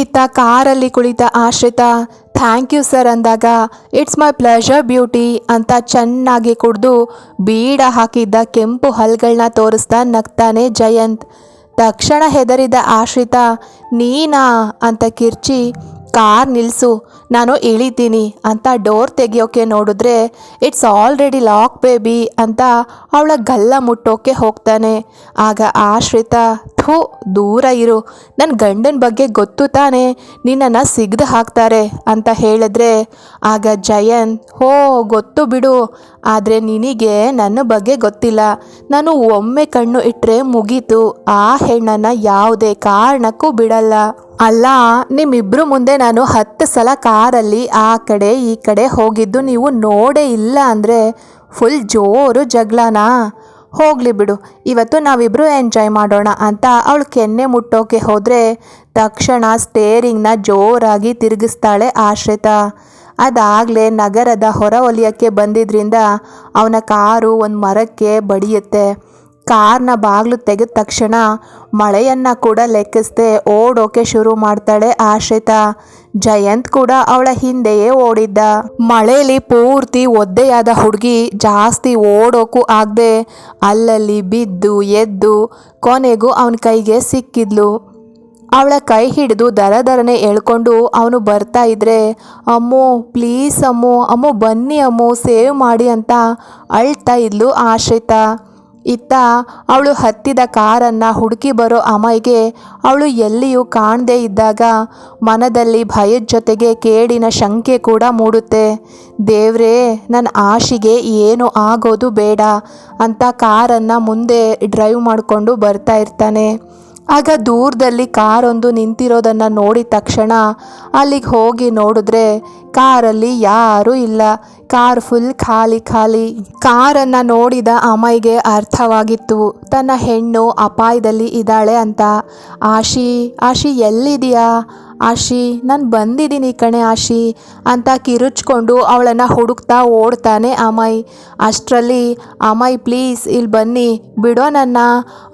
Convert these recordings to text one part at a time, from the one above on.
ಇತ್ತ ಕಾರಲ್ಲಿ ಕುಳಿತ ಆಶ್ರಿತ, ಥ್ಯಾಂಕ್ ಯು ಸರ್ ಅಂದಾಗ, ಇಟ್ಸ್ ಮೈ ಪ್ಲೆಷರ್ ಬ್ಯೂಟಿ ಅಂತ ಚೆನ್ನಾಗಿ ಕುಡಿದು ಬೀಡ ಹಾಕಿದ್ದ ಕೆಂಪು ಹಲ್ಗಳನ್ನ ತೋರಿಸ್ತಾ ನಗ್ತಾನೆ ಜಯಂತ್. ತಕ್ಷಣ ಹೆದರಿದ ಆಶ್ರಿತ, ನೀನಾ ಅಂತ ಕಿರ್ಚಿ, ಕಾರ್ ನಿಲ್ಲಿಸು ನಾನು ಇಳಿತೀನಿ ಅಂತ ಡೋರ್ ತೆಗಿಯೋಕೆ ನೋಡಿದ್ರೆ, ಇಟ್ಸ್ ಆಲ್ರೆಡಿ ಲಾಕ್ ಬೇಬಿ ಅಂತ ಅವಳ ಗಲ್ಲ ಮುಟ್ಟೋಕೆ ಹೋಗ್ತಾನೆ. ಆಗ ಆಶ್ರಿತ ಥೂ ದೂರ ಇರು. ನನ್ನ ಗಂಡನ ಬಗ್ಗೆ ಗೊತ್ತು ತಾನೆ, ನಿನ್ನನ್ನು ಸಿಗ್ದು ಹಾಕ್ತಾರೆ ಅಂತ ಹೇಳಿದ್ರೆ. ಆಗ ಜಯಂತ್, ಹೋ, ಗೊತ್ತು ಬಿಡು. ಆದರೆ ನಿನಗೆ ನನ್ನ ಬಗ್ಗೆ ಗೊತ್ತಿಲ್ಲ. ನಾನು ಒಮ್ಮೆ ಕಣ್ಣು ಇಟ್ಟರೆ ಮುಗೀತು. ಆ ಹೆಣ್ಣನ್ನು ಯಾವುದೇ ಕಾರಣಕ್ಕೂ ಬಿಡಲ್ಲ. ಅಲ್ಲ ನಿಮ್ಮಿಬ್ಬರು ಮುಂದೆ ನಾನು ಹತ್ತು ಸಲ ಕಾರಲ್ಲಿ ಆ ಕಡೆ ಈ ಕಡೆ ಹೋಗಿದ್ದು ನೀವು ನೋಡೇ ಇಲ್ಲ ಅಂದರೆ ಫುಲ್ ಜೋರು ಜಗಳನಾ? ಹೋಗಲಿ ಬಿಡು, ಇವತ್ತು ನಾವಿಬ್ಬರು ಎಂಜಾಯ್ ಮಾಡೋಣ ಅಂತ ಅವಳು ಕೆನ್ನೆ ಮುಟ್ಟೋಕೆ ಹೋದರೆ ತಕ್ಷಣ ಸ್ಟೇರಿಂಗ್ನ ಜೋರಾಗಿ ತಿರುಗಿಸ್ತಾಳೆ ಆಶ್ರಿತ. ಅದಾಗಲೇ ನಗರದ ಹೊರ ಒಲಿಯಕ್ಕೆ ಬಂದಿದ್ರಿಂದ ಅವನ ಕಾರು ಒಂದು ಮರಕ್ಕೆ ಬಡಿಯುತ್ತೆ. ಕಾರ್ನ ಬಾಗಿಲು ತೆಗೆದ ತಕ್ಷಣ ಮಳೆಯನ್ನ ಕೂಡ ಲೆಕ್ಕಿಸದೆ ಓಡೋಕೆ ಶುರು ಮಾಡ್ತಾಳೆ ಆಶ್ರಿತ. ಜಯಂತ್ ಕೂಡ ಅವಳ ಹಿಂದೆಯೇ ಓಡಿದ್ದ. ಮಳೆಯಲ್ಲಿ ಪೂರ್ತಿ ಒದ್ದೆಯಾದ ಹುಡುಗಿ ಜಾಸ್ತಿ ಓಡೋಕು ಆಗದೆ ಅಲ್ಲಲ್ಲಿ ಬಿದ್ದು, ಎದ್ದು ಕೊನೆಗೂ ಅವನ ಕೈಗೆ ಸಿಕ್ಕಿದ್ಲು. ಅವಳ ಕೈ ಹಿಡಿದು ದರ ದರನೆ ಎಳ್ಕೊಂಡು ಅವನು ಬರ್ತಾ ಇದ್ರೆ, ಅಮ್ಮು, ಪ್ಲೀಸ್ ಅಮ್ಮು ಅಮ್ಮು ಬನ್ನಿ ಅಮ್ಮು, ಸೇವ್ ಮಾಡಿ ಅಂತ ಅಳ್ತಾ ಇದ್ಲು ಆಶ್ರಿತ. ಇತ್ತ ಅವಳು ಹತ್ತಿದ ಕಾರನ್ನು ಹುಡುಕಿ ಬರೋ ಅಮೈಗೆ ಅವಳು ಎಲ್ಲಿಯೂ ಕಾಣದೇ ಇದ್ದಾಗ ಮನದಲ್ಲಿ ಭಯದ ಜೊತೆಗೆ ಕೇಡಿನ ಶಂಕೆ ಕೂಡ ಮೂಡುತ್ತೆ. ದೇವ್ರೇ ನನ್ನ ಆಶಿಗೆ ಏನು ಆಗೋದು ಬೇಡ ಅಂತ ಕಾರನ್ನು ಮುಂದೆ ಡ್ರೈವ್ ಮಾಡಿಕೊಂಡು ಬರ್ತಾ ಇರ್ತಾನೆ. ಆಗ ದೂರದಲ್ಲಿ ಕಾರೊಂದು ನಿಂತಿರೋದನ್ನು ನೋಡಿದ ತಕ್ಷಣ ಅಲ್ಲಿಗೆ ಹೋಗಿ ನೋಡಿದ್ರೆ ಕಾರಲ್ಲಿ ಯಾರೂ ಇಲ್ಲ. ಕಾರ್ ಫುಲ್ ಖಾಲಿ ಖಾಲಿ. ಕಾರನ್ನು ನೋಡಿದ ಅಮೈಗೆ ಅರ್ಥವಾಗಿತ್ತು. ತನ್ನ ಹೆಣ್ಣು ಅಪಾಯದಲ್ಲಿ ಇದ್ದಾಳೆ ಅಂತ. ಆಶಿ ಆಶಿ ಎಲ್ಲಿದೆಯಾ? ಆಶಿ, ನಾನು ಬಂದಿದ್ದೀನಿ ಕಣೆ ಆಶಿ ಅಂತ ಕಿರುಚ್ಕೊಂಡು ಅವಳನ್ನು ಹುಡುಕ್ತಾ ಓಡ್ತಾನೆ ಅಮ್ಮಾಯಿ ಅಷ್ಟರಲ್ಲಿ ಅಮ್ಮಾಯಿ ಪ್ಲೀಸ್ ಇಲ್ಲಿ ಬನ್ನಿ, ಬಿಡೋ ನನ್ನ.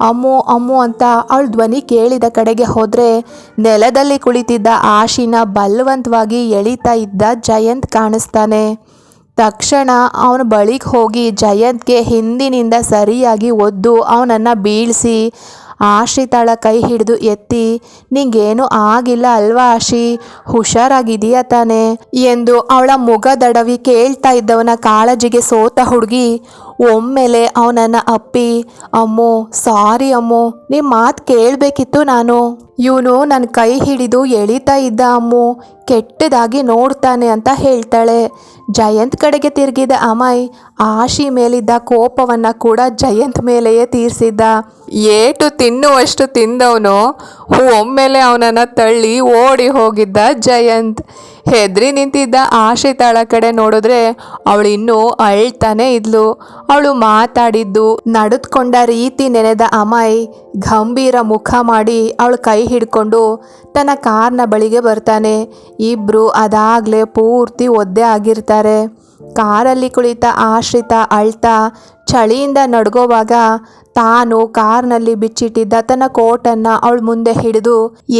ಅಮ್ಮು ಅಮ್ಮು ಅಂತ ಅವಳ ಧ್ವನಿ ಕೇಳಿದ ಕಡೆಗೆ ಹೋದರೆ ನೆಲದಲ್ಲಿ ಕುಳಿತಿದ್ದ ಆಶಿನ ಬಲವಂತವಾಗಿ ಎಳಿತಾ ಇದ್ದ ಜಯಂತ್ ಕಾಣಿಸ್ತಾನೆ. ತಕ್ಷಣ ಅವನ ಬಳಿಗೆ ಹೋಗಿ ಜಯಂತ್ಗೆ ಹಿಂದಿನಿಂದ ಸರಿಯಾಗಿ ಒದ್ದು ಅವನನ್ನು ಬೀಳಿಸಿ ಆಶ್ರಿತಾಳ ಕೈ ಹಿಡಿದು ಎತ್ತಿ, ನಿಂಗೇನು ಆಗಿಲ್ಲ ಅಲ್ವಾ ಆಶಿ? ಹುಷಾರಾಗಿದೀಯ ತಾನೆ? ಎಂದು ಅವಳ ಮುಗದಡವಿ ಕೇಳ್ತಾ ಇದ್ದವನ ಕಾಳಜಿಗೆ ಸೋತ ಹುಡುಗಿ ಒಮ್ಮೆಲೆ ಅವನನ್ನ ಅಪ್ಪಿ, ಅಮ್ಮೋ, ಸಾರಿ ಅಮ್ಮೋ ನಿಮ್ಮ ಮಾತು ಕೇಳಬೇಕಿತ್ತು ನಾನು. ಇವನು ನನ್ನ ಕೈ ಹಿಡಿದು ಎಳಿತಾ ಇದ್ದ ಅಮ್ಮು, ಕೆಟ್ಟದಾಗಿ ನೋಡ್ತಾನೆ ಅಂತ ಹೇಳ್ತಾಳೆ. ಜಯಂತ್ ಕಡೆಗೆ ತಿರುಗಿದ ಅಮಾಯ್, ಆಶಿ ಮೇಲಿದ್ದ ಕೋಪವನ್ನು ಕೂಡ ಜಯಂತ್ ಮೇಲೆಯೇ ತೀರಿಸಿದ್ದ. ಏಟು ತಿನ್ನುವಷ್ಟು ತಿಂದವನು? ಒಮ್ಮೆಲೆ ಅವನನ್ನು ತಳ್ಳಿ ಓಡಿ ಹೋಗಿದ್ದ ಜಯಂತ್. ಹೆದ್ರಿ ನಿಂತಿದ್ದ ಆಶ್ರಿತಾಳ ಕಡೆ ನೋಡಿದ್ರೆ ಅವಳು ಇನ್ನೂ ಅಳ್ತಾನೆ ಇದ್ಲು. ಅವಳು ಮಾತಾಡಿದ್ದು, ನಡೆದುಕೊಂಡ ರೀತಿ ನೆನೆದ ಅಮಯ್ ಗಂಭೀರ ಮುಖ ಮಾಡಿ ಅವಳು ಕೈ ಹಿಡ್ಕೊಂಡು ತನ್ನ ಕಾರ್ನ ಬಳಿಗೆ ಬರ್ತಾನೆ. ಇಬ್ರು ಅದಾಗಲೇ ಪೂರ್ತಿ ಒದ್ದೆ ಆಗಿರ್ತಾರೆ. ಕಾರಲ್ಲಿ ಕುಳಿತ ಆಶ್ರಿತ ಅಳ್ತಾ, ಚಳಿಯಿಂದ ನಡ್ಗೋವಾಗ ತಾನು ಕಾರ್ನಲ್ಲಿ ಬಿಚ್ಚಿಟ್ಟಿದ್ದ ತನ್ನ ಕೋಟನ್ನ ಅವಳ ಮುಂದೆ ಹಿಡಿದು,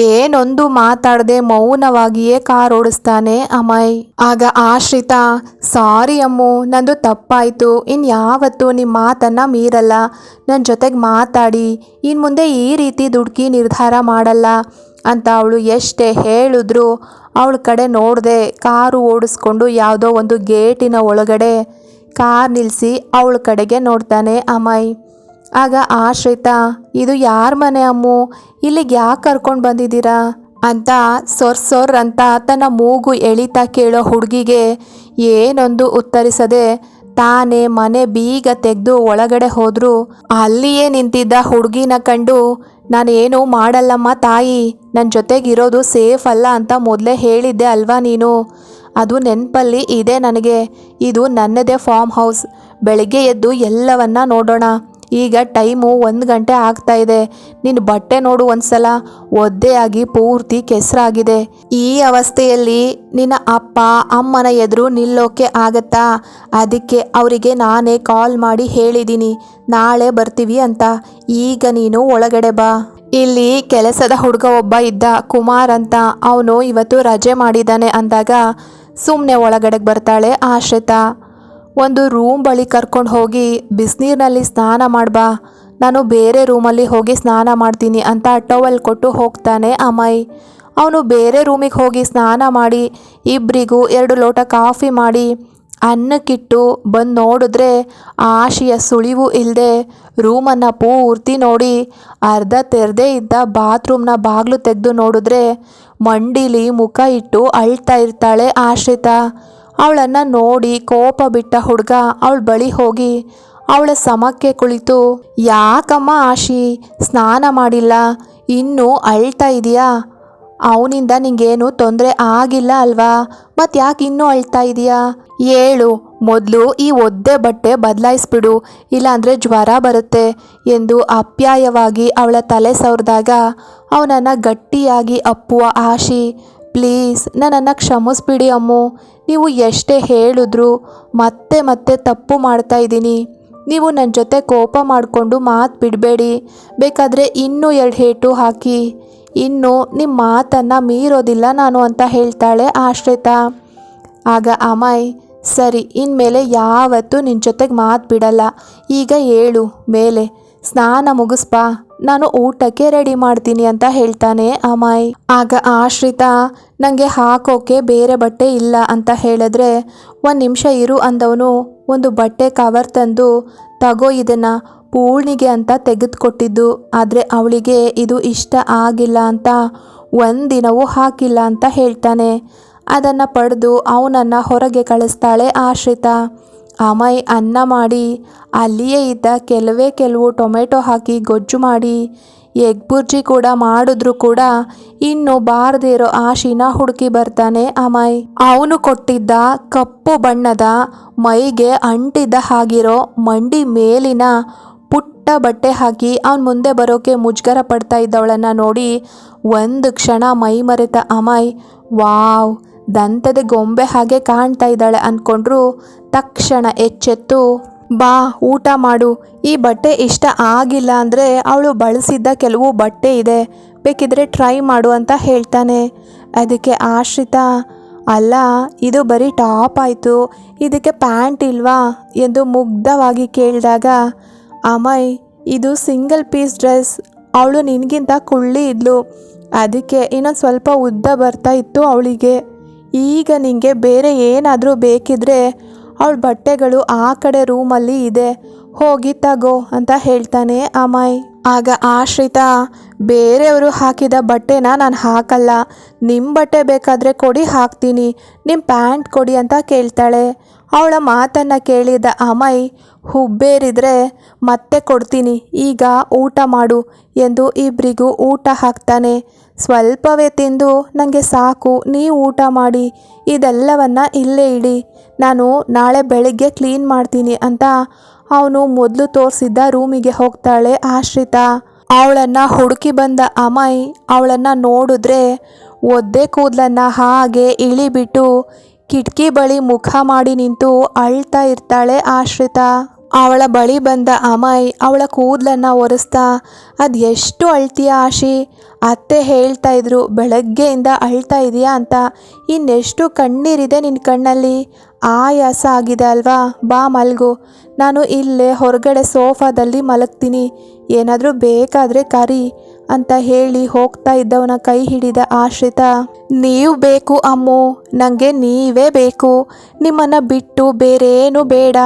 ಏನೊಂದು ಮಾತಾಡದೆ ಮೌನವಾಗಿಯೇ ಕಾರ್ ಓಡಿಸ್ತಾನೆ ಅಮಯ್. ಆಗ ಆಶ್ರಿತ ಸಾರಿ ಅಮ್ಮು, ನಂದು ತಪ್ಪಾಯಿತು. ಇನ್ ಯಾವತ್ತು ನಿಮ್ಮ ಮಾತನ್ನ ಮೀರಲ್ಲ. ನನ್ನ ಜೊತೆಗೆ ಮಾತಾಡಿ. ಇನ್ ಮುಂದೆ ಈ ರೀತಿ ದುಡುಕಿ ನಿರ್ಧಾರ ಮಾಡಲ್ಲ ಅಂತ ಅವಳು ಎಷ್ಟೇ ಹೇಳಿದ್ರು ಅವಳ ಕಡೆ ನೋಡದೆ ಕಾರು ಓಡಿಸ್ಕೊಂಡು ಯಾವುದೋ ಒಂದು ಗೇಟಿನ ಒಳಗಡೆ ಕಾರ್ ನಿಲ್ಲಿಸಿ ಅವಳ ಕಡೆಗೆ ನೋಡ್ತಾನೆ ಅಮಯ್. ಆಗ ಆಶ್ರಿತ ಇದು ಯಾರ ಮನೆ ಅಮ್ಮು? ಇಲ್ಲಿಗೆ ಯಾಕೆ ಕರ್ಕೊಂಡು ಬಂದಿದ್ದೀರಾ? ಅಂತ ಸೊರ್ ಸೊರ್ ಅಂತ ತನ್ನ ಮೂಗು ಎಳಿತಾ ಕೇಳೋ ಹುಡುಗಿಗೆ ಏನೊಂದು ಉತ್ತರಿಸದೆ ತಾನೇ ಮನೆ ಬೀಗ ತೆಗೆದು ಒಳಗಡೆ ಹೋದ್ರು. ಅಲ್ಲಿಯೇ ನಿಂತಿದ್ದ ಹುಡುಗಿನ ಕಂಡು, ನಾನೇನು ಮಾಡಲ್ಲಮ್ಮ ತಾಯಿ ನನ್ನ ಜೊತೆಗಿರೋದು ಸೇಫ್ ಅಲ್ಲ ಅಂತ ಮೊದಲೇ ಹೇಳಿದ್ದೆ ಅಲ್ವಾ ನೀನು? ಅದು ನೆನಪಲ್ಲಿ ಇದೆ ನನಗೆ. ಇದು ನನ್ನದೇ ಫಾರ್ಮ್ ಹೌಸ್. ಬೆಳಗ್ಗೆ ಎದ್ದು ಎಲ್ಲವನ್ನ ನೋಡೋಣ. ಈಗ ಟೈಮು ಒಂದು ಗಂಟೆ ಆಗ್ತಾ ಇದೆ. ನಿನ್ನ ಬಟ್ಟೆ ನೋಡು ಒಂದ್ಸಲ. ಒದ್ದೆಯಾಗಿ ಪೂರ್ತಿ ಕೆಸರಾಗಿದೆ. ಈ ಅವಸ್ಥೆಯಲ್ಲಿ ನಿನ್ನ ಅಪ್ಪ, ಅಮ್ಮನ ಎದುರು ನಿಲ್ಲೋಕೆ ಆಗತ್ತಾ? ಅದಕ್ಕೆ ಅವರಿಗೆ ನಾನೇ ಕಾಲ್ ಮಾಡಿ ಹೇಳಿದ್ದೀನಿ ನಾಳೆ ಬರ್ತೀವಿ ಅಂತ. ಈಗ ನೀನು ಒಳಗಡೆ ಬಾ. ಇಲ್ಲಿ ಕೆಲಸದ ಹುಡುಗ ಒಬ್ಬ ಇದ್ದ ಕುಮಾರ್ ಅಂತ. ಅವನು ಇವತ್ತು ರಜೆ ಮಾಡಿದ್ದಾನೆ ಅಂದಾಗ ಸುಮ್ಮನೆ ಒಳಗಡೆಗೆ ಬರ್ತಾಳೆ ಆಶ್ರಿತಾ. ಒಂದು ರೂಮ್ ಬಳಿ ಕರ್ಕೊಂಡು ಹೋಗಿ ಬಿಸಿನೀರಿನಲ್ಲಿ ಸ್ನಾನ ಮಾಡ್ಬಾ. ನಾನು ಬೇರೆ ರೂಮಲ್ಲಿ ಹೋಗಿ ಸ್ನಾನ ಮಾಡ್ತೀನಿ ಅಂತ ಟವಲ್ ಕೊಟ್ಟು ಹೋಗ್ತಾನೆ ಅಮಯ್. ಅವನು ಬೇರೆ ರೂಮಿಗೆ ಹೋಗಿ ಸ್ನಾನ ಮಾಡಿ ಇಬ್ಬರಿಗೂ ಎರಡು ಲೋಟ ಕಾಫಿ ಮಾಡಿ, ಅನ್ನಕ್ಕಿಟ್ಟು ಬಂದು ನೋಡಿದ್ರೆ ಆಶೆಯ ಸುಳಿವು ಇಲ್ಲದೆ ರೂಮನ್ನು ಪೂರ್ತಿ ನೋಡಿ, ಅರ್ಧ ತೆರೆದೇ ಇದ್ದ ಬಾತ್ರೂಮ್ನ ಬಾಗಿಲು ತೆಗೆದು ನೋಡಿದ್ರೆ ಮಂಡಿಲಿ ಮುಖ ಇಟ್ಟು ಅಳ್ತಾ ಇರ್ತಾಳೆ ಆಶ್ರಿತಾ. ಅವಳನ್ನು ನೋಡಿ ಕೋಪ ಬಿಟ್ಟ ಹುಡುಗ ಅವಳ ಬಳಿ ಹೋಗಿ ಅವಳ ಸಮಕ್ಕೆ ಕುಳಿತು, ಯಾಕಮ್ಮ ಆಶಿ, ಸ್ನಾನ ಮಾಡಿಲ್ಲ? ಇನ್ನೂ ಅಳ್ತಾ ಇದೆಯಾ? ಅವನಿಂದ ನಿಂಗೇನು ತೊಂದರೆ ಆಗಿಲ್ಲ ಅಲ್ವಾ? ಮತ್ತು ಯಾಕೆ ಇನ್ನೂ ಅಳ್ತಾ ಇದೆಯಾ? ಏಳು, ಮೊದಲು ಈ ಒದ್ದೆ ಬಟ್ಟೆ ಬದಲಾಯಿಸ್ಬಿಡು, ಇಲ್ಲಾಂದರೆ ಜ್ವರ ಬರುತ್ತೆ ಎಂದು ಅಪ್ಯಾಯವಾಗಿ ಅವಳ ತಲೆ ಸವರಿದಾಗ ಅವನನ್ನು ಗಟ್ಟಿಯಾಗಿ ಅಪ್ಪುವ ಆಶಿ ಪ್ಲೀಸ್, ನನ್ನನ್ನು ಕ್ಷಮಿಸ್ಬಿಡಿ ಅಮ್ಮು. ನೀವು ಎಷ್ಟೇ ಹೇಳಿದ್ರು ಮತ್ತೆ ಮತ್ತೆ ತಪ್ಪು ಮಾಡ್ತಾ ಇದ್ದೀನಿ. ನೀವು ನನ್ನ ಜೊತೆ ಕೋಪ ಮಾಡಿಕೊಂಡು ಮಾತು ಬಿಡಬೇಡಿ. ಬೇಕಾದರೆ ಇನ್ನೂ ಎರಡು ಹೇಟು ಹಾಕಿ. ಇನ್ನು ನಿಮ್ಮ ಮಾತನ್ನು ಮೀರೋದಿಲ್ಲ ನಾನು ಅಂತ ಹೇಳ್ತಾಳೆ ಆಶ್ರಿತ. ಆಗ ಅಮಾಯ್, ಸರಿ, ಇನ್ಮೇಲೆ ಯಾವತ್ತೂ ನಿನ್ನ ಜೊತೆಗೆ ಮಾತು ಬಿಡಲ್ಲ. ಈಗ ಹೇಳು ಮೇಲೆ. ಸ್ನಾನ ಮುಗಿಸ್ಬಾ. ನಾನು ಊಟಕ್ಕೆ ರೆಡಿ ಮಾಡ್ತೀನಿ ಅಂತ ಹೇಳ್ತಾನೆ ಅಮಾಯ್. ಆಗ ಆಶ್ರಿತ ನನಗೆ ಹಾಕೋಕೆ ಬೇರೆ ಬಟ್ಟೆ ಇಲ್ಲ ಅಂತ ಹೇಳಿದ್ರೆ ಒಂದು ನಿಮಿಷ ಇರು ಅಂದವನು. ಒಂದು ಬಟ್ಟೆ ಕವರ್ ತಂದು ತಗೋ ಇದನ್ನು ಪೂರ್ಣಿಗೆ ಅಂತ ತೆಗೆದುಕೊಟ್ಟಿದ್ದು. ಆದರೆ ಅವಳಿಗೆ ಇದು ಇಷ್ಟ ಆಗಿಲ್ಲ ಅಂತ ಒಂದಿನವೂ ಹಾಕಿಲ್ಲ ಅಂತ ಹೇಳ್ತಾನೆ. ಅದನ್ನು ಪಡೆದು ಅವನನ್ನು ಹೊರಗೆ ಕಳಿಸ್ತಾಳೆ ಆಶ್ರಿತಾ ಅಮಯ್ ಅನ್ನ ಮಾಡಿ, ಅಲ್ಲಿಯೇ ಇದ್ದ ಕೆಲವೇ ಕೆಲವು ಟೊಮೆಟೊ ಹಾಕಿ ಗೊಜ್ಜು ಮಾಡಿ, ಎಗ್ ಬುರ್ಜಿ ಕೂಡ ಮಾಡಿದ್ರು ಕೂಡ ಇನ್ನು ಬಾರದೇ ಇರೋ ಆಶಿನ ಹುಡುಕಿ ಬರ್ತಾನೆ ಅಮಯ್ ಅವನು ಕೊಟ್ಟಿದ್ದ ಕಪ್ಪು ಬಣ್ಣದ ಮೈಗೆ ಅಂಟಿದ್ದ ಹಾಗಿರೋ ಮಂಡಿ ಮೇಲಿನ ಪುಟ್ಟ ಬಟ್ಟೆ ಹಾಕಿ ಅವನು ಮುಂದೆ ಬರೋಕೆ ಮುಜುಗರ ಪಡ್ತಾ ಇದ್ದವಳನ್ನು ನೋಡಿ ಒಂದು ಕ್ಷಣ ಮೈ ಮರೆತ ಅಮಯ್ ವಾವ್ ದಂತದ ಗೊಂಬೆ ಹಾಗೆ ಕಾಣ್ತಾ ಇದ್ದಾಳೆ ಅಂದ್ಕೊಂಡ್ರು ತಕ್ಷಣ ಎಚ್ಚೆತ್ತು, ಬಾ, ಊಟ ಮಾಡು. ಈ ಬಟ್ಟೆ ಇಷ್ಟ ಆಗಿಲ್ಲ ಅಂದರೆ ಅವಳು ಬಳಸಿದ್ದ ಕೆಲವು ಬಟ್ಟೆ ಇದೆ. ಬೇಕಿದ್ರೆ ಟ್ರೈ ಮಾಡು ಅಂತ ಹೇಳ್ತಾನೆ. ಅದಕ್ಕೆ ಆಶ್ರಿತ, ಅಲ್ಲ, ಇದು ಬರೀ ಟಾಪ್ ಆಯಿತು. ಇದಕ್ಕೆ ಪ್ಯಾಂಟ್ ಇಲ್ವಾ? ಎಂದು ಮುಗ್ಧವಾಗಿ ಕೇಳಿದಾಗ, ಅಮಯ್, ಇದು ಸಿಂಗಲ್ ಪೀಸ್ ಡ್ರೆಸ್. ಅವಳು ನಿನಗಿಂತ ಕುಳ್ಳಿ ಇದ್ಲು. ಅದಕ್ಕೆ ಇನ್ನೊಂದು ಸ್ವಲ್ಪ ಉದ್ದ ಬರ್ತಾ ಇತ್ತು ಅವಳಿಗೆ. ಈಗ ನಿಂಗೆ ಬೇರೆ ಏನಾದರೂ ಬೇಕಿದ್ರೆ ಅವಳ ಬಟ್ಟೆಗಳು ಆ ಕಡೆ ರೂಮಲ್ಲಿ ಇದೆ. ಹೋಗಿ ತಗೋ ಅಂತ ಹೇಳ್ತಾನೆ ಅಮಾಯ್. ಆಗ ಆಶ್ರಿತಾ, ಬೇರೆಯವರು ಹಾಕಿದ ಬಟ್ಟೆನ ನಾನು ಹಾಕಲ್ಲ. ನಿಮ್ಮ ಬಟ್ಟೆ ಬೇಕಾದರೆ ಕೊಡಿ, ಹಾಕ್ತೀನಿ. ನಿಮ್ಮ ಪ್ಯಾಂಟ್ ಕೊಡಿ ಅಂತ ಕೇಳ್ತಾಳೆ. ಅವಳ ಮಾತನ್ನು ಕೇಳಿದ ಅಮಯ್, ಹುಬ್ಬೇರಿದ್ರೆ ಮತ್ತೆ ಕೊಡ್ತೀನಿ. ಈಗ ಊಟ ಮಾಡು ಎಂದು ಇಬ್ಬರಿಗೂ ಊಟ ಹಾಕ್ತಾನೆ. ಸ್ವಲ್ಪವೇ ತಿಂದು ನನಗೆ ಸಾಕು, ನೀವು ಊಟ ಮಾಡಿ. ಇದೆಲ್ಲವನ್ನ ಇಲ್ಲೇ ಇಡಿ. ನಾನು ನಾಳೆ ಬೆಳಿಗ್ಗೆ ಕ್ಲೀನ್ ಮಾಡ್ತೀನಿ ಅಂತ ಅವನು ಮೊದಲು ತೋರಿಸಿದ್ದ ರೂಮಿಗೆ ಹೋಗ್ತಾಳೆ ಆಶ್ರಿತಾ. ಅವಳನ್ನು ಹುಡುಕಿ ಬಂದ ಅಮಾಯಿ ಅವಳನ್ನು ನೋಡಿದ್ರೆ ಒದ್ದೆ ಕೂದಲನ್ನು ಹಾಗೆ ಇಳಿಬಿಟ್ಟು ಕಿಟಕಿ ಬಳಿ ಮುಖ ಮಾಡಿ ನಿಂತು ಅಳ್ತಾ ಇರ್ತಾಳೆ ಆಶ್ರಿತಾ. ಅವಳ ಬಳಿ ಬಂದ ಅಮಯ್ ಅವಳ ಕೂದಲನ್ನು ಒರೆಸ್ತಾ, ಅದು ಎಷ್ಟು ಅಳ್ತೀಯ ಆಶಿ? ಅತ್ತೆ ಹೇಳ್ತಾ ಇದ್ರು, ಬೆಳಗ್ಗೆಯಿಂದ ಅಳ್ತಾ ಇದೆಯಾ ಅಂತ. ಇನ್ನೆಷ್ಟು ಕಣ್ಣೀರಿದೆ ನಿನ್ನ ಕಣ್ಣಲ್ಲಿ. ಆಯಾಸ ಆಗಿದೆ ಅಲ್ವಾ? ಬಾ ಮಲ್ಗು. ನಾನು ಇಲ್ಲೇ ಹೊರಗಡೆ ಸೋಫಾದಲ್ಲಿ ಮಲಗ್ತೀನಿ. ಏನಾದರೂ ಬೇಕಾದರೆ ಕರಿ ಅಂತ ಹೇಳಿ ಹೋಗ್ತಾ ಇದ್ದವನ ಕೈ ಹಿಡಿದ ಆಶ್ರಿತ. ನೀವು ಬೇಕು ಅಮ್ಮು. ನನಗೆ ನೀವೇ ಬೇಕು. ನಿಮ್ಮನ್ನು ಬಿಟ್ಟು ಬೇರೇನು ಬೇಡ.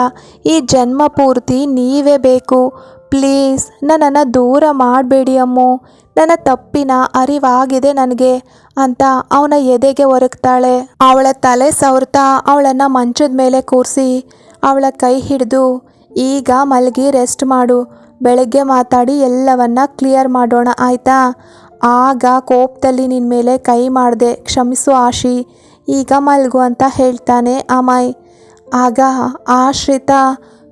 ಈ ಜನ್ಮ ಪೂರ್ತಿ ನೀವೇ ಬೇಕು. ಪ್ಲೀಸ್ ನನ್ನನ್ನು ದೂರ ಮಾಡಬೇಡಿ ಅಮ್ಮು. ನನ್ನ ತಪ್ಪಿನ ಅರಿವಾಗಿದೆ ನನಗೆ ಅಂತ ಅವನ ಎದೆಗೆ ಒರಗ್ತಾಳೆ. ಅವಳ ತಲೆ ಸವರ್ತಾ ಅವಳನ್ನು ಮಂಚದ ಮೇಲೆ ಕೂರಿಸಿ ಅವಳ ಕೈ ಹಿಡಿದು ಈಗ ಮಲಗಿ ರೆಸ್ಟ್ ಮಾಡು. ಬೆಳಗ್ಗೆ ಮಾತಾಡಿ ಎಲ್ಲವನ್ನ ಕ್ಲಿಯರ್ ಮಾಡೋಣ ಆಯಿತಾ? ಆಗ ಕೋಪದಲ್ಲಿ ನಿನ್ನ ಮೇಲೆ ಕೈ ಮಾಡಿದೆ, ಕ್ಷಮಿಸು ಆಶಿ. ಈಗ ಮಲ್ಗು ಅಂತ ಹೇಳ್ತಾನೆ ಅಮಾಯ್. ಆಗ ಆಶ್ರಿತ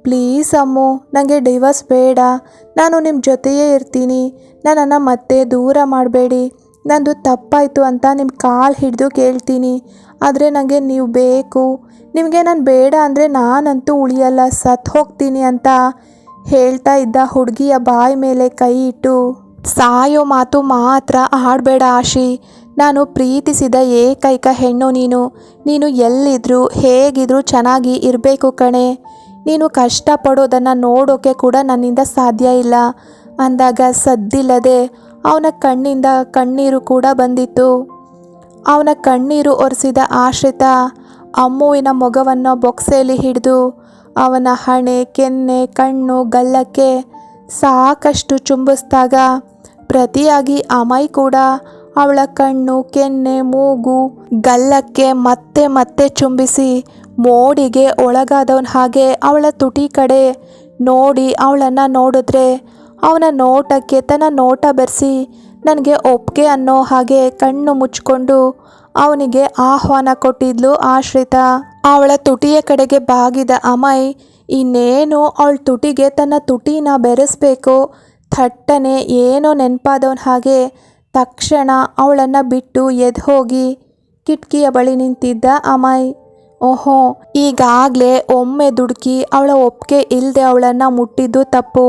ಪ್ಲೀಸ್ ಅಮ್ಮು ನನಗೆ ಡೈವರ್ಸ್ ಬೇಡ. ನಾನು ನಿಮ್ಮ ಜೊತೆಯೇ ಇರ್ತೀನಿ. ನನ್ನನ್ನು ಮತ್ತೆ ದೂರ ಮಾಡಬೇಡಿ. ನಂದು ತಪ್ಪಾಯಿತು ಅಂತ ನಿಮ್ಮ ಕಾಲು ಹಿಡಿದು ಕೇಳ್ತೀನಿ. ಆದರೆ ನನಗೆ ನೀವು ಬೇಕು. ನಿಮಗೆ ನಾನು ಬೇಡ ಅಂದರೆ ನಾನಂತೂ ಉಳಿಯಲ್ಲ ಸತ್ತು ಹೋಗ್ತೀನಿ ಅಂತ ಹೇಳ್ತಾ ಇದ್ದ ಹುಡುಗಿಯ ಬಾಯಿ ಮೇಲೆ ಕೈ ಇಟ್ಟು, ಸಾಯೋ ಮಾತು ಮಾತ್ರ ಆಡಬೇಡ ಆಶಿ. ನಾನು ಪ್ರೀತಿಸಿದ ಏಕೈಕ ಹೆಣ್ಣು ನೀನು. ನೀನು ಎಲ್ಲಿದ್ರು ಹೇಗಿದ್ರೂ ಚೆನ್ನಾಗಿ ಇರಬೇಕು ಕಣೆ. ನೀನು ಕಷ್ಟಪಡೋದನ್ನು ನೋಡೋಕೆ ಕೂಡ ನನ್ನಿಂದ ಸಾಧ್ಯ ಇಲ್ಲ. ಅಂದಾಗ ಸದ್ದಿಲ್ಲದೆ ಅವನ ಕಣ್ಣಿಂದ ಕಣ್ಣೀರು ಕೂಡ ಬಂದಿತ್ತು. ಅವನ ಕಣ್ಣೀರು ಒರೆಸಿದ ಆಶ್ರಿತ ಅಮ್ಮುವಿನ ಮೊಗವನ್ನು ಬೊಕ್ಸೆಯಲ್ಲಿ ಹಿಡಿದು ಅವನ ಹಣೆ, ಕೆನ್ನೆ, ಕಣ್ಣು, ಗಲ್ಲಕ್ಕೆ ಸಾಕಷ್ಟು ಚುಂಬಿಸಿದಾಗ ಪ್ರತಿಯಾಗಿ ಅಮೈ ಕೂಡ ಅವಳ ಕಣ್ಣು, ಕೆನ್ನೆ, ಮೂಗು, ಗಲ್ಲಕ್ಕೆ ಮತ್ತೆ ಮತ್ತೆ ಚುಂಬಿಸಿ ಮೋಡಿಗೆ ಒಳಗಾದವನ ಹಾಗೆ ಅವಳ ತುಟಿ ಕಡೆ ನೋಡಿ ಅವಳನ್ನು ನೋಡಿದ್ರೆ, ಅವನ ನೋಟಕ್ಕೆ ತನ್ನ ನೋಟ ಬೆರೆಸಿ, ನನಗೆ ಒಪ್ಪಿಗೆ ಅನ್ನೋ ಹಾಗೆ ಕಣ್ಣು ಮುಚ್ಕೊಂಡು ಅವನಿಗೆ ಆಹ್ವಾನ ಕೊಟ್ಟಿದ್ಲು ಆಶ್ರಿತ. ಅವಳ ತುಟಿಯ ಕಡೆಗೆ ಬಾಗಿದ ಅಮಯ್, ಇನ್ನೇನು ಅವಳ ತುಟಿಗೆ ತನ್ನ ತುಟಿನ ಬೆರೆಸ್ಬೇಕು, ಥಟ್ಟನೆ ಏನೋ ನೆನಪಾದವನ ಹಾಗೆ ತಕ್ಷಣ ಅವಳನ್ನು ಬಿಟ್ಟು ಎದ್ದು ಹೋಗಿ ಕಿಟಕಿಯ ಬಳಿ ನಿಂತಿದ್ದ ಅಮಯ್. ಓಹೋ, ಈಗಾಗಲೇ ಒಮ್ಮೆ ದುಡುಕಿ ಅವಳ ಒಪ್ಪಿಗೆ ಇಲ್ಲದೆ ಅವಳನ್ನು ಮುಟ್ಟಿದ್ದು ತಪ್ಪು.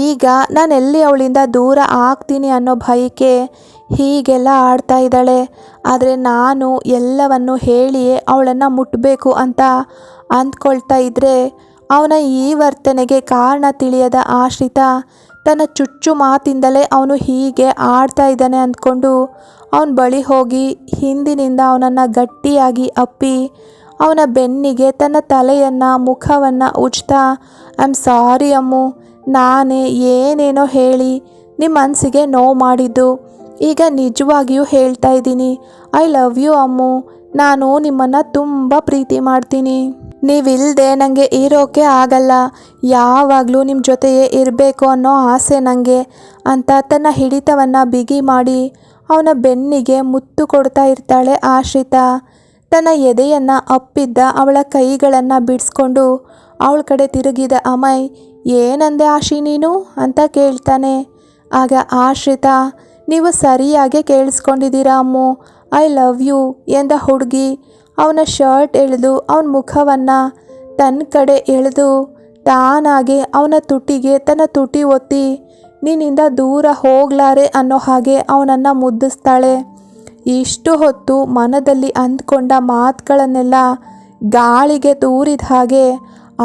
ಈಗ ನಾನು ಎಲ್ಲಿ ಅವಳಿಂದ ದೂರ ಆಗ್ತೀನಿ ಅನ್ನೋ ಭಯಕ್ಕೆ ಹೀಗೆಲ್ಲ ಆಡ್ತಾ ಇದ್ದಾಳೆ. ಆದರೆ ನಾನು ಎಲ್ಲವನ್ನು ಹೇಳಿಯೇ ಅವಳನ್ನು ಮುಟ್ಟಬೇಕು ಅಂತ ಅಂದ್ಕೊಳ್ತಾ ಇದ್ದರೆ ಅವನ ಈ ವರ್ತನೆಗೆ ಕಾರಣ ತಿಳಿಯದ ಆಶ್ರಿತ ತನ್ನ ಚುಚ್ಚು ಮಾತಿಂದಲೇ ಅವನು ಹೀಗೆ ಆಡ್ತಾ ಇದ್ದಾನೆ ಅಂದ್ಕೊಂಡು ಅವನ ಬಳಿ ಹೋಗಿ ಹಿಂದಿನಿಂದ ಅವನನ್ನು ಗಟ್ಟಿಯಾಗಿ ಅಪ್ಪಿ ಅವನ ಬೆನ್ನಿಗೆ ತನ್ನ ತಲೆಯನ್ನು, ಮುಖವನ್ನು ಉಜ್ತಾ ಐ ಆಮ್ ಸಾರಿ ಅಮ್ಮು. ನಾನೇ ಏನೇನೋ ಹೇಳಿ ನಿಮ್ಮ ಮನಸ್ಸಿಗೆ ನೋವು ಮಾಡಿದ್ದು. ಈಗ ನಿಜವಾಗಿಯೂ ಹೇಳ್ತಾ ಇದ್ದೀನಿ. I love you Ammu. ನಾನು ನಿಮ್ಮನ್ನು ತುಂಬ ಪ್ರೀತಿ ಮಾಡ್ತೀನಿ. ನೀವಿಲ್ಲದೆ ನನಗೆ ಇರೋಕೆ ಆಗಲ್ಲ. ಯಾವಾಗಲೂ ನಿಮ್ಮ ಜೊತೆಯೇ ಇರಬೇಕು ಅನ್ನೋ ಆಸೆ ನನಗೆ ಅಂತ ತನ್ನ ಹಿಡಿತವನ್ನು ಬಿಗಿ ಮಾಡಿ ಅವನ ಬೆನ್ನಿಗೆ ಮುತ್ತು ಕೊಡ್ತಾ ಇರ್ತಾಳೆ ಆಶ್ರಿತ. ತನ್ನ ಎದೆಯನ್ನು ಅಪ್ಪಿದ್ದ ಅವಳ ಕೈಗಳನ್ನು ಬಿಡಿಸ್ಕೊಂಡು ಅವಳ ಕಡೆ ತಿರುಗಿದ ಅಮಯ್, ಏನಂದೆ ಆಶಿ ನೀನು? ಅಂತ ಕೇಳ್ತಾನೆ. ಆಗ ಆಶ್ರಿತ, ನೀವು ಸರಿಯಾಗಿ ಕೇಳಿಸ್ಕೊಂಡಿದ್ದೀರಾ ಅಮ್ಮು? ಐ ಲವ್ ಯು ಎಂದ ಹುಡುಗಿ ಅವನ ಶರ್ಟ್ ಎಳೆದು ಅವನ ಮುಖವನ್ನು ತನ್ನ ಕಡೆ ಎಳೆದು ತಾನಾಗೆ ಅವನ ತುಟಿಗೆ ತನ್ನ ತುಟಿ ಒತ್ತಿ, ನಿನ್ನಿಂದ ದೂರ ಹೋಗ್ಲಾರೆ ಅನ್ನೋ ಹಾಗೆ ಅವನನ್ನು ಮುದ್ದಿಸ್ತಾಳೆ. ಇಷ್ಟು ಹೊತ್ತು ಮನದಲ್ಲಿ ಅಂದ್ಕೊಂಡ ಮಾತುಗಳನ್ನೆಲ್ಲ ಗಾಳಿಗೆ ತೂರಿದ ಹಾಗೆ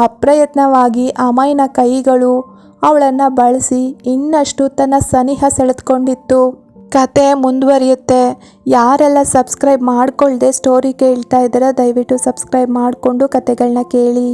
ಅಪ್ರಯತ್ನವಾಗಿ ಅಮೈನ ಕೈಗಳು ಅವಳನ್ನು ಬಳಸಿ ಇನ್ನಷ್ಟು ತನ್ನ ಸನಿಹ ಸೆಳೆದುಕೊಂಡಿತ್ತು. ಕತೆ ಮುಂದುವರಿಯುತ್ತೆ. ಯಾರೆಲ್ಲ ಸಬ್ಸ್ಕ್ರೈಬ್ ಮಾಡಿಕೊಳ್ಳದೆ ಸ್ಟೋರಿ ಕೇಳ್ತಾ ಇದ್ದಾರೆ ದಯವಿಟ್ಟು ಸಬ್ಸ್ಕ್ರೈಬ್ ಮಾಡಿಕೊಂಡು ಕತೆಗಳನ್ನ ಕೇಳಿ.